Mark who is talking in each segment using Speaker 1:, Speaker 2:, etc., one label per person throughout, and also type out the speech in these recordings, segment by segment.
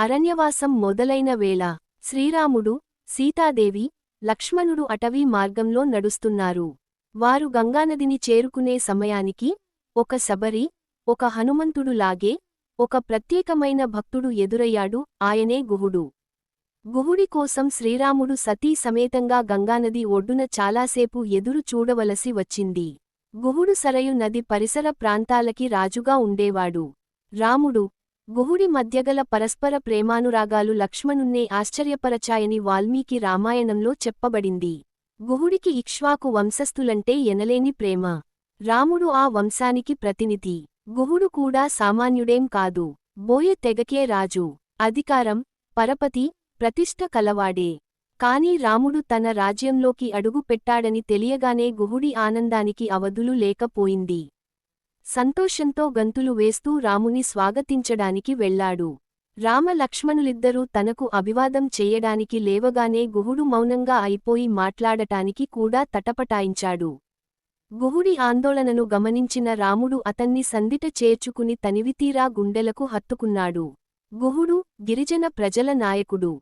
Speaker 1: అరణ్యవాసం మొదలైన వేళ శ్రీరాముడు సీతాదేవి లక్ష్మణుడు అటవీ మార్గంలో నడుస్తున్నారు. వారు గంగానదిని చేరుకునే సమయానికి ఒక శబరి ఒక హనుమంతుడు లాగే ఒక ప్రత్యేకమైన భక్తుడు ఎదురయ్యాడు ఆయనే గుహుడు. గుహుడి కోసం శ్రీరాముడు సతీ సమేతంగా గంగానది ఒడ్డున చాలాసేపు ఎదురు చూడవలసి వచ్చింది. గుహుడు సరయు నది పరిసర ప్రాంతాలకి రాజుగా ఉండేవాడు. రాముడు గుహుడి మధ్యగల పరస్పర ప్రేమానురాగాలు లక్ష్మణున్నే ఆశ్చర్యపరచాయని వాల్మీకి రామాయణంలో చెప్పబడింది. గుహుడికి ఇక్ష్వాకు వంశస్థులంటే ఎనలేని ప్రేమ. రాముడు ఆ వంశానికి ప్రతినిధి. గుహుడు కూడా సామాన్యుడేం కాదు. బోయ తెగకే రాజు. అధికారం పరపతి ప్రతిష్ఠ కలవాడే. కాని రాముడు తన రాజ్యంలోకి అడుగు పెట్టాడని తెలియగానే గుహుడి ఆనందానికి అవధులు లేకపోయింది. సంతోషంతో గంతులు వేస్తూ రాముని స్వాగతించడానికి వెళ్ళాడు రామ లక్ష్మణులిద్దరూ తనకు అభివాదం చేయడానికి లేవగానే గుహుడు మౌనంగా అయిపోయి మాట్లాడటానికి కూడా తటపటాయించాడు. గుహుడి ఆందోళనను గమనించిన రాముడు అతన్ని సందిట చేర్చుకుని తనివితీరా గుండెలకు హత్తుకున్నాడు. గుహుడు గిరిజన ప్రజల నాయకుడు.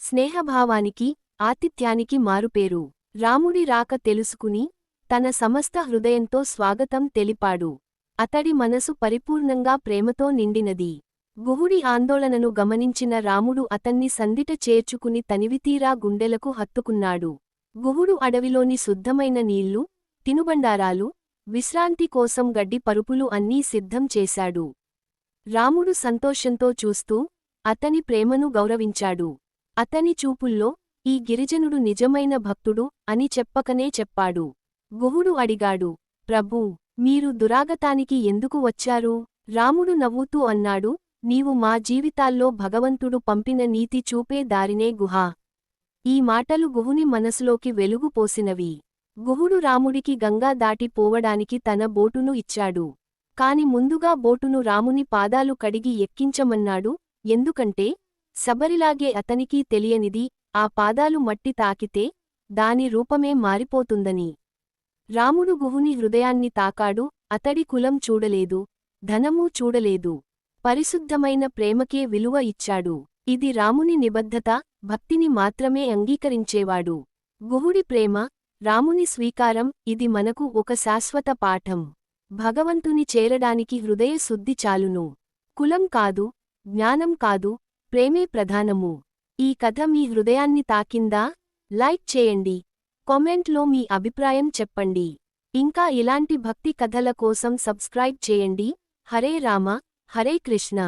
Speaker 1: స్నేహభావానికి ఆతిథ్యానికి మారుపేరు. రాముడి రాక తెలుసుకుని తన సమస్త హృదయంతో స్వాగతం తెలిపాడు. అతడి మనసు పరిపూర్ణంగా ప్రేమతో నిండినది. గుహుడి ఆందోళనను గమనించిన రాముడు అతన్ని సందిట చేర్చుకుని తనివితీరా గుండెలకు హత్తుకున్నాడు. గుహుడు అడవిలోని శుద్ధమైన నీళ్ళు తినుబండారాలు విశ్రాంతి కోసం గడ్డి పరుపులు అన్నీ సిద్ధం చేశాడు. రాముడు సంతోషంతో చూస్తూ అతని ప్రేమను గౌరవించాడు. అతని చూపుల్లో ఈ గిరిజనుడు నిజమైన భక్తుడు అని చెప్పకనే చెప్పాడు. గుహుడు అడిగాడు ప్రభూ మీరు దురాగతానికి ఎందుకు వచ్చారు? రాముడు నవ్వుతూ అన్నాడు నీవు మా జీవితాల్లో భగవంతుడు పంపిన నీతి చూపే దారినే గుహ. ఈ మాటలు గుహుని మనసులోకి వెలుగు పోసినవి గుహుడు రాముడికి గంగా దాటి పోవడానికి తన బోటును ఇచ్చాడు. కాని ముందుగా బోటును రాముని పాదాలు కడిగి ఎక్కించమన్నాడు ఎందుకంటే శబరిలాగే అతనికీ తెలియనిది ఆ పాదాలు మట్టి తాకితే దాని రూపమే మారిపోతుందని. రాముడు గుహుని హృదయాన్ని తాకాడు అతడి కులం చూడలేదు ధనమూ చూడలేదు. పరిశుద్ధమైన ప్రేమకే విలువ ఇచ్చాడు. ఇది రాముని నిబద్ధత భక్తిని మాత్రమే అంగీకరించేవాడు. గుహుడి ప్రేమ రాముని స్వీకారం ఇది మనకు ఒక శాశ్వత పాఠం. భగవంతుని చేరడానికి హృదయ శుద్ధి చాలును. కులం కాదు జ్ఞానం కాదు ప్రేమే ప్రధానము. ఈ కథ మీ హృదయాన్ని తాకిందా? లైక్ చేయండి. కామెంట్లో మీ అభిప్రాయం చెప్పండి. ఇంకా ఇలాంటి భక్తి కథల కోసం సబ్స్క్రైబ్ చేయండి. హరే రామ హరే కృష్ణ.